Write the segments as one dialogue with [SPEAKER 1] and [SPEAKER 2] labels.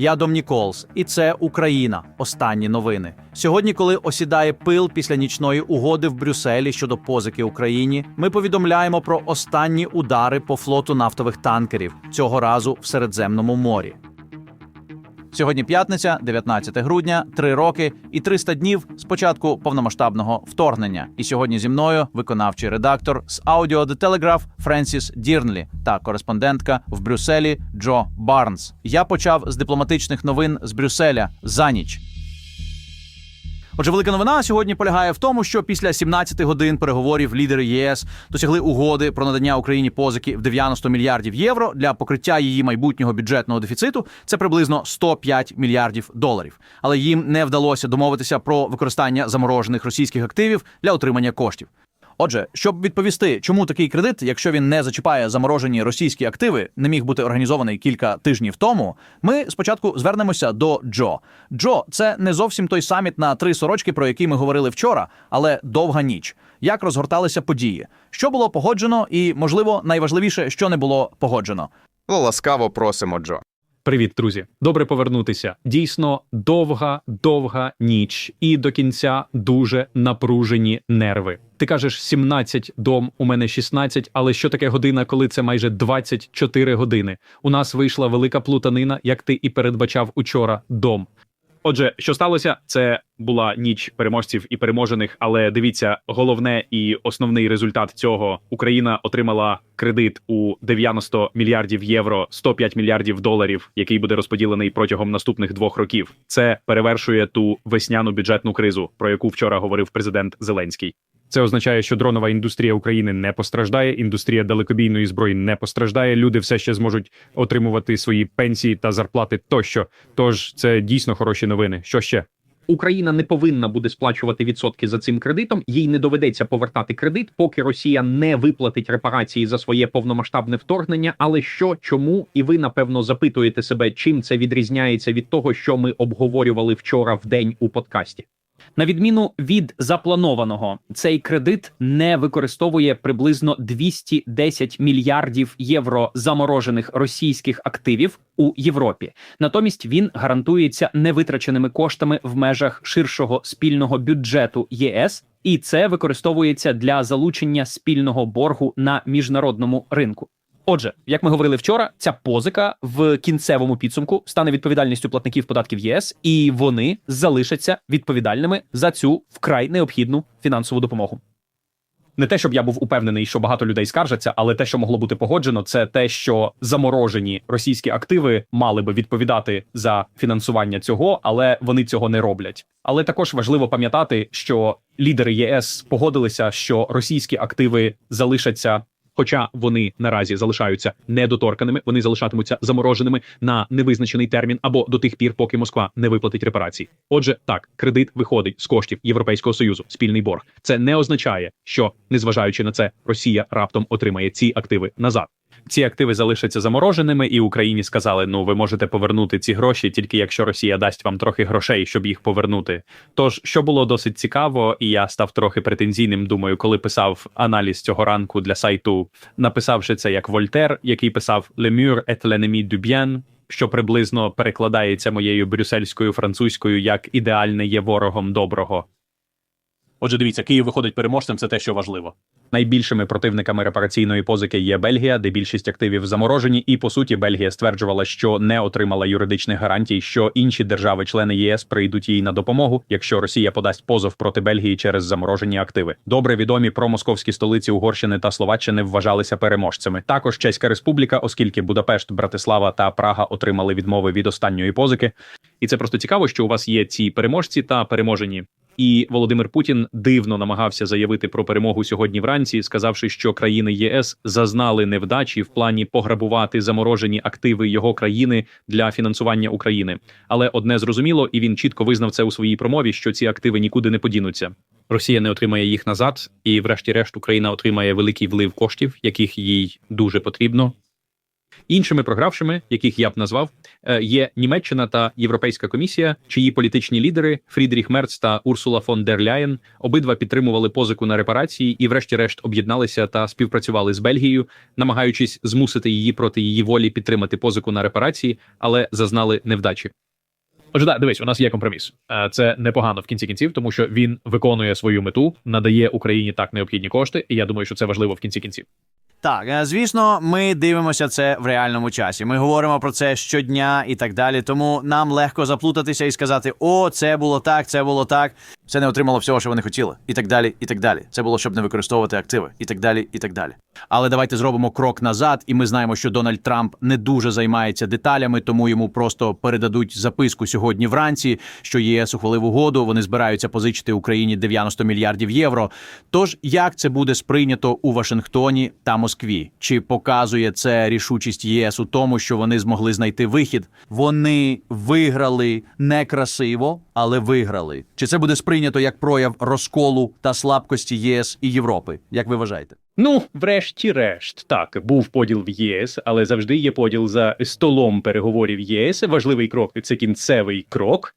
[SPEAKER 1] Я Дом Ніколс, і це Україна. Останні новини. Сьогодні, коли осідає пил після нічної угоди в Брюсселі щодо позики Україні, ми повідомляємо про останні удари по флоту нафтових танкерів цього разу в Середземному морі. Сьогодні п'ятниця, 19 грудня, три роки і 300 днів з початку повномасштабного вторгнення. І сьогодні зі мною виконавчий редактор з Audio The Telegraph Френсіс Дірнлі та кореспондентка в Брюсселі Джо Барнс. Я почав з дипломатичних новин з Брюсселя за ніч. Отже, велика новина сьогодні полягає в тому, що після 17 годин переговорів лідери ЄС досягли угоди про надання Україні позики в 90 мільярдів євро для покриття її майбутнього бюджетного дефіциту. Це приблизно 105 мільярдів доларів. Але їм не вдалося домовитися про використання заморожених російських активів для отримання коштів. Отже, щоб відповісти, чому такий кредит, якщо він не зачіпає заморожені російські активи, не міг бути організований кілька тижнів тому, ми спочатку звернемося до Джо. Джо, це не зовсім той саміт на три сорочки, про який ми говорили вчора, але довга ніч. Як розгорталися події? Що було погоджено, і можливо найважливіше, що не було погоджено.
[SPEAKER 2] Ласкаво просимо, Джо.
[SPEAKER 3] Привіт, друзі! Добре повернутися. Дійсно, довга, довга ніч, і до кінця дуже напружені нерви. Ти кажеш 17 дом, у мене 16, але що таке година, коли це майже 24 години? У нас вийшла велика плутанина, як ти і передбачав учора дом. Отже, що сталося? Це була ніч переможців і переможених. Але дивіться, головне і основний результат цього Україна отримала кредит у 90 мільярдів євро, 105 мільярдів доларів, який буде розподілений протягом наступних двох років. Це перевершує ту весняну бюджетну кризу, про яку вчора говорив президент Зеленський. Це означає, що дронова індустрія України не постраждає, індустрія далекобійної зброї не постраждає. Люди все ще зможуть отримувати свої пенсії та зарплати тощо. Тож це дійсно хороші новини. Що ще?
[SPEAKER 4] Україна не повинна буде сплачувати відсотки за цим кредитом. Їй не доведеться повертати кредит, поки Росія не виплатить репарації за своє повномасштабне вторгнення. Але що, чому, і ви напевно запитуєте себе, чим це відрізняється від того, що ми обговорювали вчора в день у подкасті.
[SPEAKER 5] На відміну від запланованого, цей кредит не використовує приблизно 210 мільярдів євро заморожених російських активів у Європі. Натомість він гарантується невитраченими коштами в межах ширшого спільного бюджету ЄС, і це використовується для залучення спільного боргу на міжнародному ринку. Отже, як ми говорили вчора, ця позика в кінцевому підсумку стане відповідальністю платників податків ЄС, і вони залишаться відповідальними за цю вкрай необхідну фінансову допомогу. Не те, щоб я був упевнений, що багато людей скаржаться, але те, що могло бути погоджено, це те, що заморожені російські активи мали би відповідати за фінансування цього, але вони цього не роблять. Але також важливо пам'ятати, що лідери ЄС погодилися, що російські активи залишаться Хоча вони наразі залишаються недоторканими, вони залишатимуться замороженими на невизначений термін або до тих пір, поки Москва не виплатить репарації. Отже, так, кредит виходить з коштів Європейського союзу, спільний борг. Це не означає, що незважаючи на це, Росія раптом отримає ці активи назад. Ці активи залишаться замороженими, і Україні сказали: ну ви можете повернути ці гроші, тільки якщо Росія дасть вам трохи грошей, щоб їх повернути. Тож, що було досить цікаво, і я став трохи претензійним. Думаю, коли писав аналіз цього ранку для сайту, написавши це як Вольтер, який писав «Le mur est l'ennemi du bien», що приблизно перекладається моєю брюссельською французькою як ідеальне є ворогом доброго.
[SPEAKER 6] Отже, дивіться, Київ виходить переможцем, це те, що важливо.
[SPEAKER 3] Найбільшими противниками репараційної позики є Бельгія, де більшість активів заморожені, і по суті Бельгія стверджувала, що не отримала юридичних гарантій, що інші держави-члени єС прийдуть їй на допомогу, якщо Росія подасть позов проти Бельгії через заморожені активи. Добре відомі промосковські столиці Угорщини та Словаччини вважалися переможцями. Також Чеська Республіка, оскільки Будапешт, Братислава та Прага отримали відмови від останньої позики. І це просто цікаво, що у вас є ці переможці та переможені. І Володимир Путін дивно намагався заявити про перемогу сьогодні вранці, сказавши, що країни ЄС зазнали невдачі в плані пограбувати заморожені активи його країни для фінансування України. Але одне зрозуміло, і він чітко визнав це у своїй промові, що ці активи нікуди не подінуться. Росія не отримає їх назад, і, врешті-решт, Україна отримає великий влив коштів, яких їй дуже потрібно. Іншими програвшими, яких я б назвав, е, є Німеччина та Європейська комісія, чиї політичні лідери Фрідріх Мерц та Урсула фон дер Ляєн обидва підтримували позику на репарації і, врешті-решт, об'єдналися та співпрацювали з Бельгією, намагаючись змусити її проти її волі підтримати позику на репарації, але зазнали невдачі. Отже, да, дивись, у нас є компроміс. Е, Це непогано в кінці кінців, тому що він виконує свою мету, надає Україні так необхідні кошти, і я думаю, що це важливо в кінці кінців.
[SPEAKER 1] Так, е, звісно, ми дивимося це в реальному часі. Ми говоримо про це щодня і так далі. Тому нам легко заплутатися і сказати: о, це було так, це було так. Це не отримало всього, що вони хотіли, і так далі, і так далі. Це було щоб не використовувати активи, і так далі, і так далі. Але давайте зробимо крок назад, і ми знаємо, що Дональд Трамп не дуже займається деталями, тому йому просто передадуть записку сьогодні вранці, що ЄС ухвалив угоду. Вони збираються позичити Україні 90 мільярдів євро. Тож як це буде сприйнято у Вашингтоні та Москві? Чи показує це рішучість ЄС у тому, що вони змогли знайти вихід? Вони виграли некрасиво, але виграли. Чи це буде сприйнято як прояв розколу та слабкості єС і Європи? Як ви вважаєте?
[SPEAKER 3] Ну, врешті-решт, так, був поділ в ЄС, але завжди є поділ за столом переговорів ЄС. Важливий крок це кінцевий крок.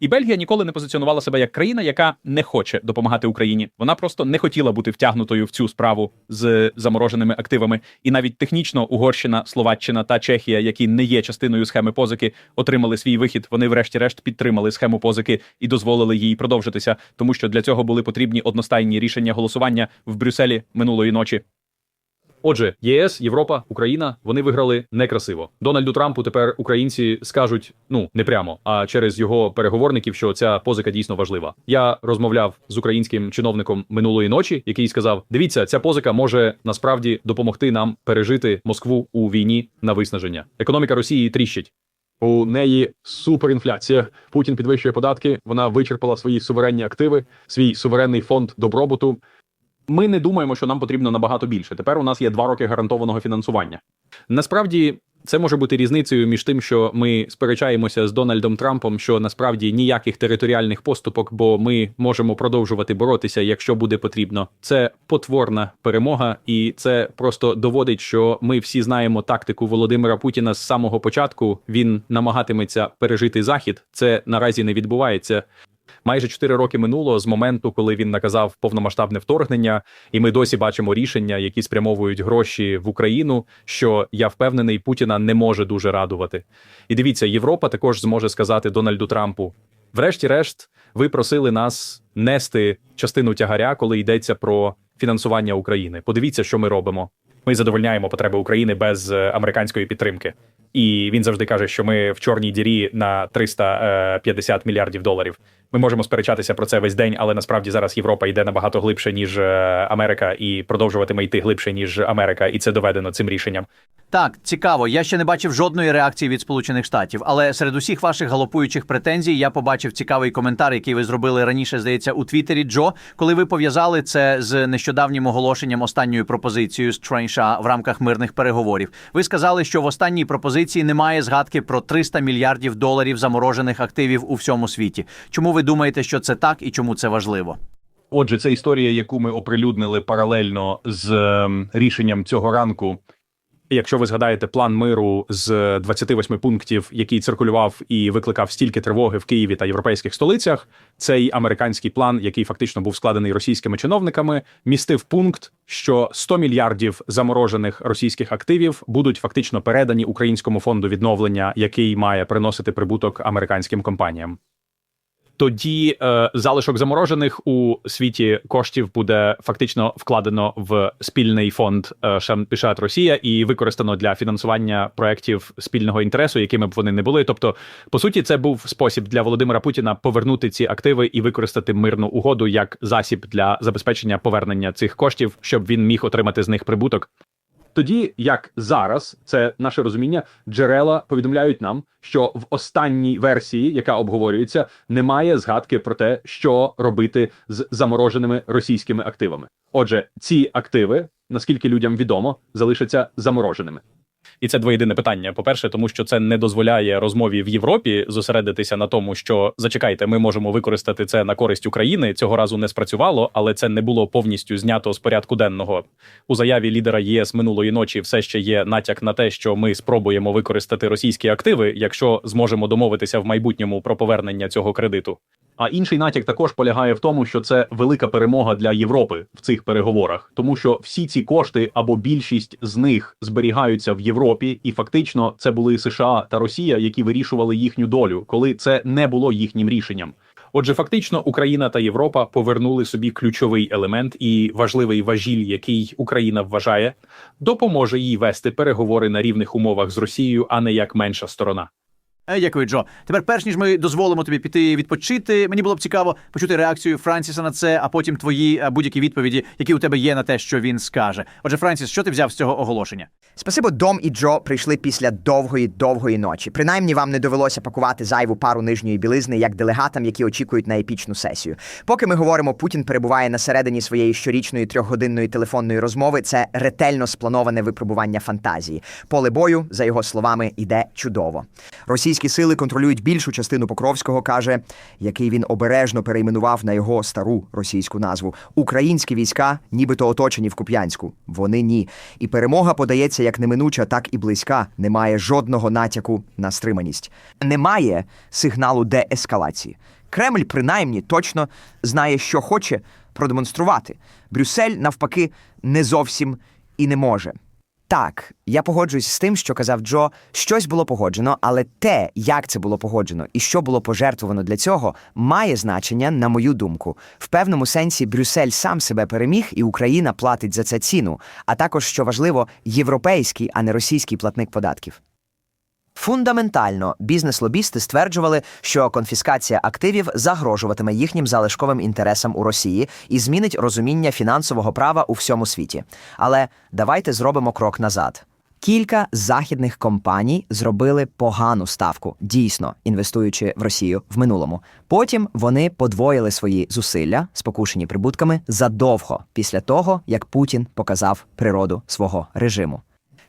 [SPEAKER 3] І Бельгія ніколи не позиціонувала себе як країна, яка не хоче допомагати Україні. Вона просто не хотіла бути втягнутою в цю справу з замороженими активами. І навіть технічно Угорщина, Словаччина та Чехія, які не є частиною схеми позики, отримали свій вихід. Вони, врешті-решт, підтримали схему позики і дозволили їй продовжитися, тому що для цього були потрібні одностайні рішення голосування в Брюсселі минулої ночі. Отже, ЄС, Європа, Україна вони виграли некрасиво. Дональду Трампу тепер українці скажуть ну не прямо, а через його переговорників, що ця позика дійсно важлива. Я розмовляв з українським чиновником минулої ночі, який сказав: Дивіться, ця позика може насправді допомогти нам пережити Москву у війні на виснаження. Економіка Росії тріщить.
[SPEAKER 7] У неї суперінфляція. Путін підвищує податки. Вона вичерпала свої суверенні активи, свій суверенний фонд добробуту.
[SPEAKER 6] Ми не думаємо, що нам потрібно набагато більше. Тепер у нас є два роки гарантованого фінансування.
[SPEAKER 3] Насправді. Це може бути різницею між тим, що ми сперечаємося з Дональдом Трампом, що насправді ніяких територіальних поступок, бо ми можемо продовжувати боротися, якщо буде потрібно. Це потворна перемога, і це просто доводить, що ми всі знаємо тактику Володимира Путіна з самого початку. Він намагатиметься пережити захід. Це наразі не відбувається. Майже 4 роки минуло з моменту, коли він наказав повномасштабне вторгнення, і ми досі бачимо рішення, які спрямовують гроші в Україну. Що я впевнений, Путіна не може дуже радувати. І дивіться, Європа також зможе сказати Дональду Трампу: врешті-решт, ви просили нас нести частину тягаря, коли йдеться про фінансування України. Подивіться, що ми робимо. Ми задовольняємо потреби України без е, американської підтримки. І він завжди каже, що ми в чорній дірі на 350 мільярдів доларів. Ми можемо сперечатися про це весь день, але насправді зараз Європа йде набагато глибше ніж е, Америка, і продовжуватиме йти глибше ніж Америка, і це доведено цим рішенням.
[SPEAKER 1] Так, цікаво. Я ще не бачив жодної реакції від Сполучених Штатів, але серед усіх ваших галопуючих претензій я побачив цікавий коментар, який ви зробили раніше, здається, у Твіттері Джо, коли ви пов'язали це з нещодавнім оголошенням останньою пропозицією з Трейша в рамках мирних переговорів. Ви сказали, що в останній пропозиції немає згадки про 300 мільярдів доларів заморожених активів у всьому світі. Чому ви думаєте, що це так і чому це важливо?
[SPEAKER 6] Отже, це історія, яку ми оприлюднили паралельно з ем, рішенням цього ранку.
[SPEAKER 3] Якщо ви згадаєте план миру з 28 пунктів, який циркулював і викликав стільки тривоги в Києві та європейських столицях, цей американський план, який фактично був складений російськими чиновниками, містив пункт, що 100 мільярдів заморожених російських активів будуть фактично передані українському фонду відновлення, який має приносити прибуток американським компаніям. Тоді е, залишок заморожених у світі коштів буде фактично вкладено в спільний фонд е, Шампішат Росія і використано для фінансування проєктів спільного інтересу, якими б вони не були. Тобто, по суті, це був спосіб для Володимира Путіна повернути ці активи і використати мирну угоду як засіб для забезпечення повернення цих коштів, щоб він міг отримати з них прибуток.
[SPEAKER 7] Тоді, як зараз, це наше розуміння, джерела повідомляють нам, що в останній версії, яка обговорюється, немає згадки про те, що робити з замороженими російськими активами. Отже, ці активи, наскільки людям відомо, залишаться замороженими.
[SPEAKER 3] І це двоєдине питання. По-перше, тому що це не дозволяє розмові в Європі зосередитися на тому, що зачекайте, ми можемо використати це на користь України. Цього разу не спрацювало, але це не було повністю знято з порядку денного. У заяві лідера ЄС минулої ночі все ще є натяк на те, що ми спробуємо використати російські активи, якщо зможемо домовитися в майбутньому про повернення цього кредиту.
[SPEAKER 7] А інший натяк також полягає в тому, що це велика перемога для Європи в цих переговорах, тому що всі ці кошти або більшість з них зберігаються в Європі, і фактично це були США та Росія, які вирішували їхню долю, коли це не було їхнім рішенням.
[SPEAKER 3] Отже, фактично, Україна та Європа повернули собі ключовий елемент і важливий важіль, який Україна вважає, допоможе їй вести переговори на рівних умовах з Росією, а не як менша сторона.
[SPEAKER 1] Е, Дякую, Джо. Тепер, перш ніж ми дозволимо тобі піти відпочити, мені було б цікаво почути реакцію Франсіса на це, а потім твої е, будь-які відповіді, які у тебе є на те, що він скаже. Отже, Франсіс, що ти взяв з цього оголошення?
[SPEAKER 8] Спасибо, Дом і Джо прийшли після довгої довгої ночі. Принаймні вам не довелося пакувати зайву пару нижньої білизни як делегатам, які очікують на епічну сесію. Поки ми говоримо, Путін перебуває на середині своєї щорічної трьохгодинної телефонної розмови. Це ретельно сплановане випробування фантазії. Поле бою, за його словами, іде чудово. Російські сили контролюють більшу частину Покровського, каже, який він обережно перейменував на його стару російську назву. Українські війська, нібито оточені в Куп'янську. Вони ні. І перемога подається як неминуча, так і близька. Немає жодного натяку на стриманість. Немає сигналу деескалації. Кремль, принаймні, точно знає, що хоче продемонструвати. Брюссель, навпаки, не зовсім і не може. Так, я погоджуюсь з тим, що казав Джо. Щось було погоджено, але те, як це було погоджено і що було пожертвовано для цього, має значення, на мою думку. В певному сенсі Брюссель сам себе переміг, і Україна платить за це ціну, а також, що важливо, європейський, а не російський платник податків. Фундаментально бізнес-лобісти стверджували, що конфіскація активів загрожуватиме їхнім залишковим інтересам у Росії і змінить розуміння фінансового права у всьому світі. Але давайте зробимо крок назад. Кілька західних компаній зробили погану ставку, дійсно інвестуючи в Росію в минулому. Потім вони подвоїли свої зусилля, спокушені прибутками, задовго після того, як Путін показав природу свого режиму.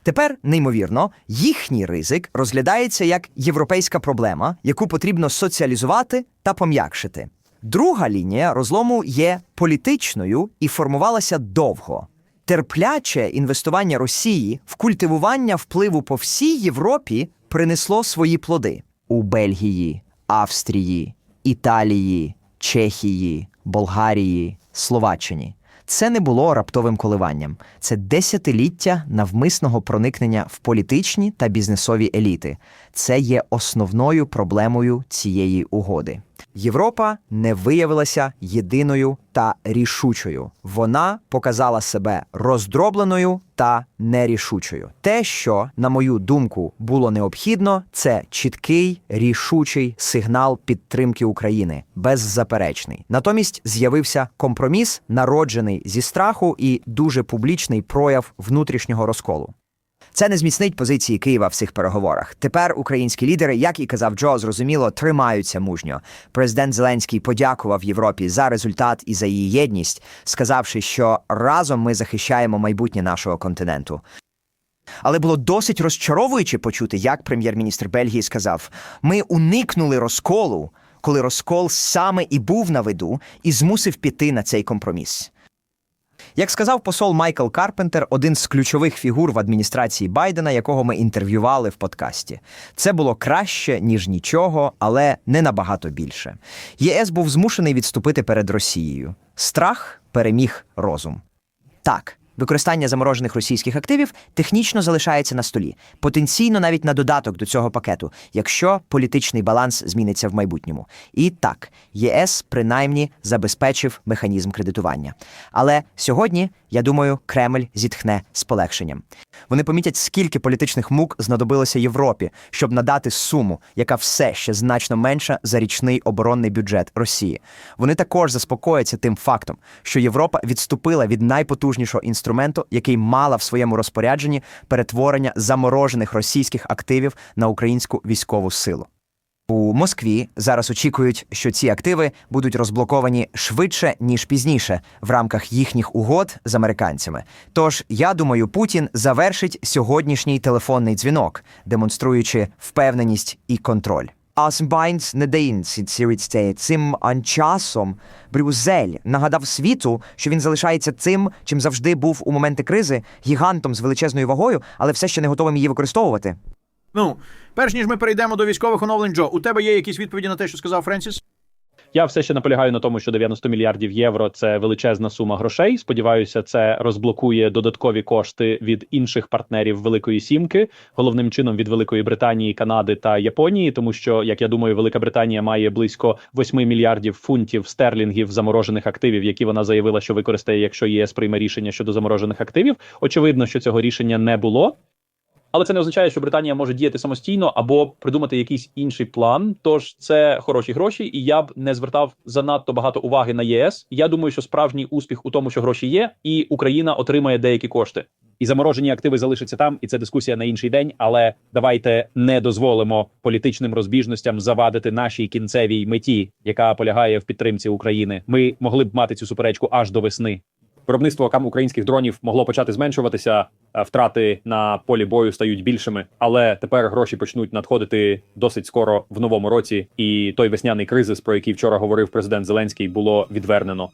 [SPEAKER 8] Тепер, неймовірно, їхній ризик розглядається як європейська проблема, яку потрібно соціалізувати та пом'якшити. Друга лінія розлому є політичною і формувалася довго. Терпляче інвестування Росії в культивування впливу по всій Європі принесло свої плоди у Бельгії, Австрії, Італії, Чехії, Болгарії, Словаччині. Це не було раптовим коливанням, це десятиліття навмисного проникнення в політичні та бізнесові еліти. Це є основною проблемою цієї угоди. Європа не виявилася єдиною та рішучою. Вона показала себе роздробленою та нерішучою. Те, що, на мою думку, було необхідно, це чіткий рішучий сигнал підтримки України, беззаперечний. Натомість з'явився компроміс, народжений зі страху і дуже публічний прояв внутрішнього розколу. Це не зміцнить позиції Києва в цих переговорах. Тепер українські лідери, як і казав Джо, зрозуміло, тримаються мужньо. Президент Зеленський подякував Європі за результат і за її єдність, сказавши, що разом ми захищаємо майбутнє нашого континенту. Але було досить розчаровуюче почути, як прем'єр-міністр Бельгії сказав: ми уникнули розколу, коли розкол саме і був на виду, і змусив піти на цей компроміс. Як сказав посол Майкл Карпентер, один з ключових фігур в адміністрації Байдена, якого ми інтерв'ювали в подкасті, це було краще ніж нічого, але не набагато більше. ЄС був змушений відступити перед Росією. Страх переміг розум. Так, використання заморожених російських активів технічно залишається на столі, потенційно навіть на додаток до цього пакету, якщо політичний баланс зміниться в майбутньому. І так, ЄС принаймні забезпечив механізм кредитування. Але сьогодні, я думаю, Кремль зітхне з полегшенням. Вони помітять, скільки політичних мук знадобилося Європі, щоб надати суму, яка все ще значно менша за річний оборонний бюджет Росії. Вони також заспокояться тим фактом, що Європа відступила від найпотужнішого інструменту, який мала в своєму розпорядженні перетворення заморожених російських активів на українську військову силу. У Москві зараз очікують, що ці активи будуть розблоковані швидше ніж пізніше в рамках їхніх угод з американцями. Тож я думаю, Путін завершить сьогоднішній телефонний дзвінок, демонструючи впевненість і контроль. Асмбайнс недеїнсіціріцте цим часом Брюзель нагадав світу, що він залишається цим, чим завжди був у моменти кризи, гігантом з величезною вагою, але все ще не готовим її використовувати.
[SPEAKER 1] Ну, перш ніж ми перейдемо до військових оновлень, Джо, у тебе є якісь відповіді на те, що сказав Френсіс?
[SPEAKER 3] Я все ще наполягаю на тому, що 90 мільярдів євро це величезна сума грошей. Сподіваюся, це розблокує додаткові кошти від інших партнерів Великої Сімки, головним чином від Великої Британії, Канади та Японії, тому що, як я думаю, Велика Британія має близько 8 мільярдів фунтів стерлінгів заморожених активів, які вона заявила, що використає, якщо ЄС прийме рішення щодо заморожених активів. Очевидно, що цього рішення не було. Але це не означає, що Британія може діяти самостійно або придумати якийсь інший план. Тож це хороші гроші, і я б не звертав занадто багато уваги на ЄС. Я думаю, що справжній успіх у тому, що гроші є, і Україна отримає деякі кошти. І заморожені активи залишаться там, і це дискусія на інший день. Але давайте не дозволимо політичним розбіжностям завадити нашій кінцевій меті, яка полягає в підтримці України. Ми могли б мати цю суперечку аж до весни. Виробництво кам українських дронів могло почати зменшуватися, втрати на полі бою стають більшими. Але тепер гроші почнуть надходити досить скоро в новому році. І той весняний кризис, про який вчора говорив президент Зеленський, було відвернено.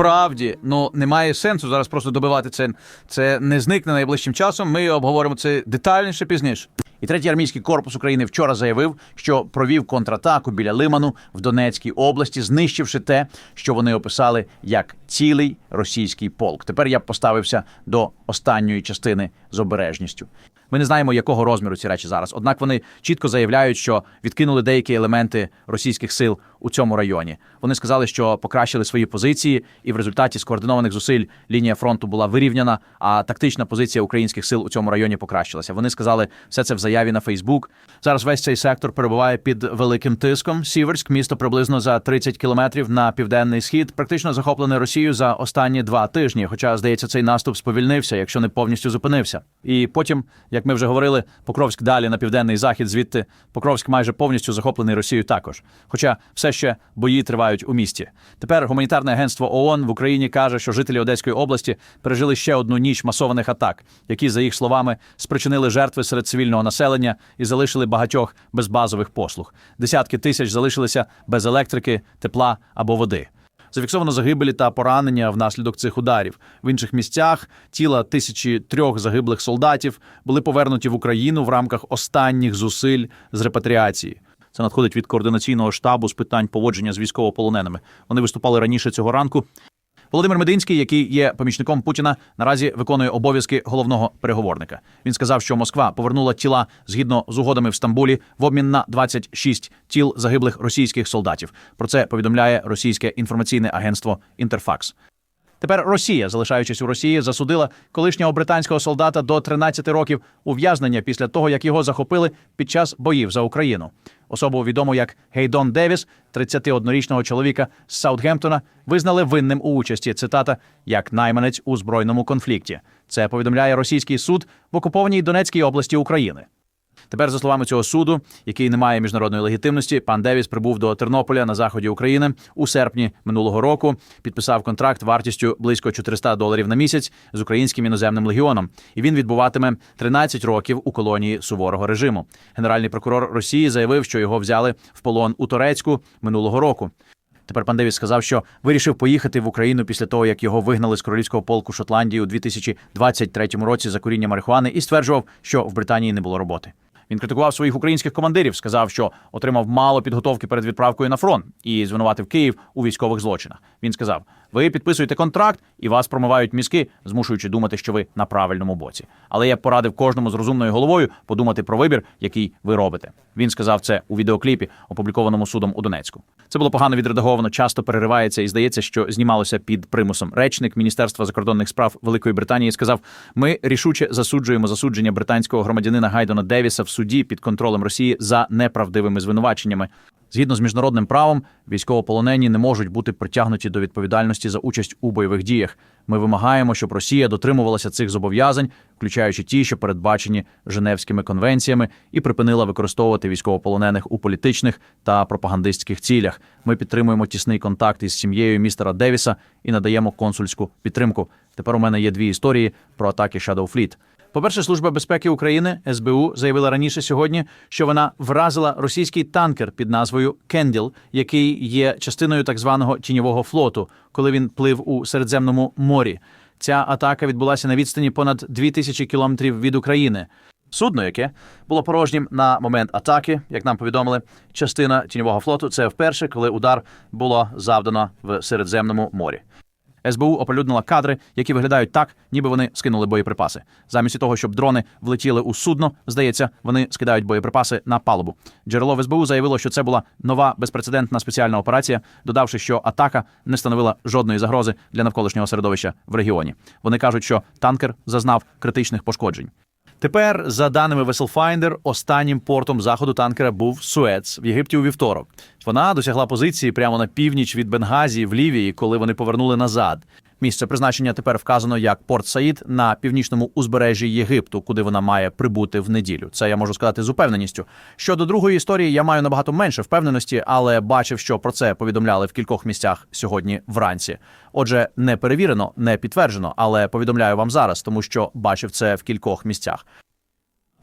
[SPEAKER 1] Правді, ну немає сенсу зараз просто добивати це. Це не зникне найближчим часом. Ми обговоримо це детальніше пізніше. І третій армійський корпус України вчора заявив, що провів контратаку біля Лиману в Донецькій області, знищивши те, що вони описали як цілий російський полк. Тепер я поставився до останньої частини з обережністю. Ми не знаємо, якого розміру ці речі зараз. Однак вони чітко заявляють, що відкинули деякі елементи російських сил у цьому районі. Вони сказали, що покращили свої позиції, і в результаті скоординованих зусиль лінія фронту була вирівняна, а тактична позиція українських сил у цьому районі покращилася. Вони сказали все це в заяві на Фейсбук. Зараз весь цей сектор перебуває під великим тиском. Сіверськ, місто приблизно за 30 кілометрів на південний схід, практично захоплене Росією за останні два тижні. Хоча, здається, цей наступ сповільнився, якщо не повністю зупинився. І потім, як ми вже говорили, Покровськ далі на південний захід, звідти Покровськ майже повністю захоплений Росією також. Хоча все ще бої тривають у місті. Тепер гуманітарне агентство ООН в Україні каже, що жителі Одеської області пережили ще одну ніч масованих атак, які, за їх словами, спричинили жертви серед цивільного населення і залишили багатьох без базових послуг. Десятки тисяч залишилися без електрики, тепла або води. Зафіксовано загибелі та поранення внаслідок цих ударів. В інших місцях тіла тисячі трьох загиблих солдатів були повернуті в Україну в рамках останніх зусиль з репатріації. Це надходить від координаційного штабу з питань поводження з військовополоненими. Вони виступали раніше цього ранку. Володимир Мединський, який є помічником Путіна, наразі виконує обов'язки головного переговорника. Він сказав, що Москва повернула тіла згідно з угодами в Стамбулі в обмін на 26 тіл загиблих російських солдатів. Про це повідомляє російське інформаційне агентство Інтерфакс. Тепер Росія, залишаючись у Росії, засудила колишнього британського солдата до 13 років ув'язнення після того, як його захопили під час боїв за Україну. Особу відому як Гейдон Девіс, 31-річного чоловіка з Саутгемптона, визнали винним у участі. Цитата як найманець у збройному конфлікті. Це повідомляє російський суд в окупованій Донецькій області України. Тепер, за словами цього суду, який не має міжнародної легітимності, пан Девіс прибув до Тернополя на заході України у серпні минулого року. Підписав контракт вартістю близько 400 доларів на місяць з українським іноземним легіоном, і він відбуватиме 13 років у колонії суворого режиму. Генеральний прокурор Росії заявив, що його взяли в полон у Турецьку минулого року. Тепер пан Девіс сказав, що вирішив поїхати в Україну після того, як його вигнали з королівського полку Шотландії у 2023 році за куріння марихуани, і стверджував, що в Британії не було роботи. Він критикував своїх українських командирів, сказав, що отримав мало підготовки перед відправкою на фронт і звинуватив Київ у військових злочинах. Він сказав: Ви підписуєте контракт і вас промивають мізки, змушуючи думати, що ви на правильному боці. Але я б порадив кожному з розумною головою подумати про вибір, який ви робите. Він сказав це у відеокліпі, опублікованому судом у Донецьку. Це було погано відредаговано, часто переривається і здається, що знімалося під примусом. Речник Міністерства закордонних справ Великої Британії сказав: Ми рішуче засуджуємо засудження британського громадянина Гайдона Девіса в суді під контролем Росії за неправдивими звинуваченнями. Згідно з міжнародним правом, військовополонені не можуть бути притягнуті до відповідальності за участь у бойових діях. Ми вимагаємо, щоб Росія дотримувалася цих зобов'язань, включаючи ті, що передбачені Женевськими конвенціями, і припинила використовувати військовополонених у політичних та пропагандистських цілях. Ми підтримуємо тісний контакт із сім'єю містера Девіса і надаємо консульську підтримку. Тепер у мене є дві історії про атаки Shadow Fleet. По-перше, Служба безпеки України СБУ заявила раніше сьогодні, що вона вразила російський танкер під назвою Кенділ, який є частиною так званого тіньового флоту, коли він плив у Середземному морі. Ця атака відбулася на відстані понад 2000 кілометрів від України. Судно, яке було порожнім на момент атаки, як нам повідомили, частина тіньового флоту це вперше, коли удар було завдано в Середземному морі. СБУ оприлюднила кадри, які виглядають так, ніби вони скинули боєприпаси. Замість того, щоб дрони влетіли у судно, здається, вони скидають боєприпаси на палубу. Джерело в СБУ заявило, що це була нова безпрецедентна спеціальна операція, додавши, що атака не становила жодної загрози для навколишнього середовища в регіоні. Вони кажуть, що танкер зазнав критичних пошкоджень. Тепер, за даними Веселфайндер, останнім портом заходу танкера був Суец в Єгипті у вівторок. Вона досягла позиції прямо на північ від Бенгазії в Лівії, коли вони повернули назад. Місце призначення тепер вказано як Порт Саїд на північному узбережжі Єгипту, куди вона має прибути в неділю. Це я можу сказати з упевненістю. Щодо другої історії, я маю набагато менше впевненості, але бачив, що про це повідомляли в кількох місцях сьогодні вранці. Отже, не перевірено, не підтверджено, але повідомляю вам зараз, тому що бачив це в кількох місцях.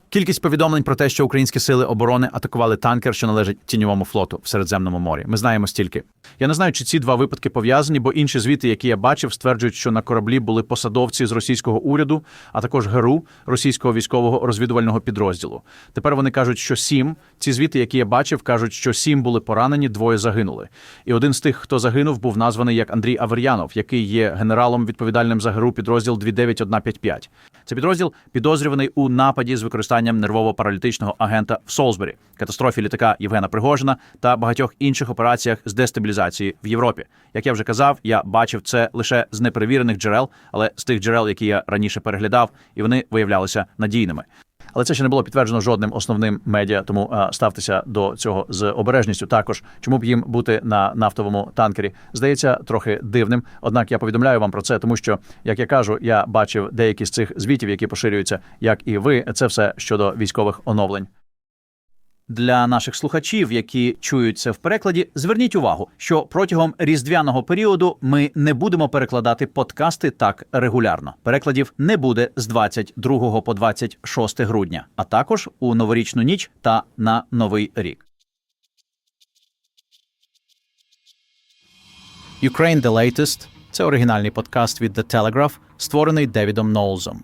[SPEAKER 1] Кількість повідомлень про те, що українські сили оборони атакували танкер, що належить тіньовому флоту в Середземному морі. Ми знаємо стільки. Я не знаю, чи ці два випадки пов'язані, бо інші звіти, які я бачив, стверджують, що на кораблі були посадовці з російського уряду, а також ГРУ російського військового розвідувального підрозділу. Тепер вони кажуть, що сім. Ці звіти, які я бачив, кажуть, що сім були поранені, двоє загинули. І один з тих, хто загинув, був названий як Андрій Авер'янов, який є генералом відповідальним за ГРУ підрозділ 29155. Це підрозділ підозрюваний у нападі з використанням нервово-паралітичного агента в Солсбері, катастрофі літака Євгена Пригожина та багатьох інших операціях з дестабілізації в Європі. Як я вже казав, я бачив це лише з неперевірених джерел, але з тих джерел, які я раніше переглядав, і вони виявлялися надійними. Але це ще не було підтверджено жодним основним медіа, тому а, ставтеся до цього з обережністю. Також чому б їм бути на нафтовому танкері здається трохи дивним. Однак я повідомляю вам про це, тому що, як я кажу, я бачив деякі з цих звітів, які поширюються, як і ви. Це все щодо військових оновлень. Для наших слухачів, які чують це в перекладі, зверніть увагу, що протягом різдвяного періоду ми не будемо перекладати подкасти так регулярно. Перекладів не буде з 22 по 26 грудня, а також у новорічну ніч та на новий рік. Ukraine The Latest – це оригінальний подкаст від The Telegraph, створений Девідом Ноулзом.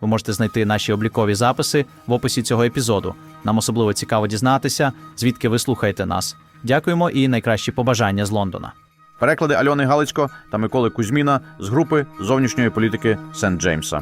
[SPEAKER 1] Ви можете знайти наші облікові записи в описі цього епізоду. Нам особливо цікаво дізнатися, звідки ви слухаєте нас. Дякуємо і найкращі побажання з Лондона.
[SPEAKER 2] Переклади Альони Галицько та Миколи Кузьміна з групи зовнішньої політики Сент Джеймса.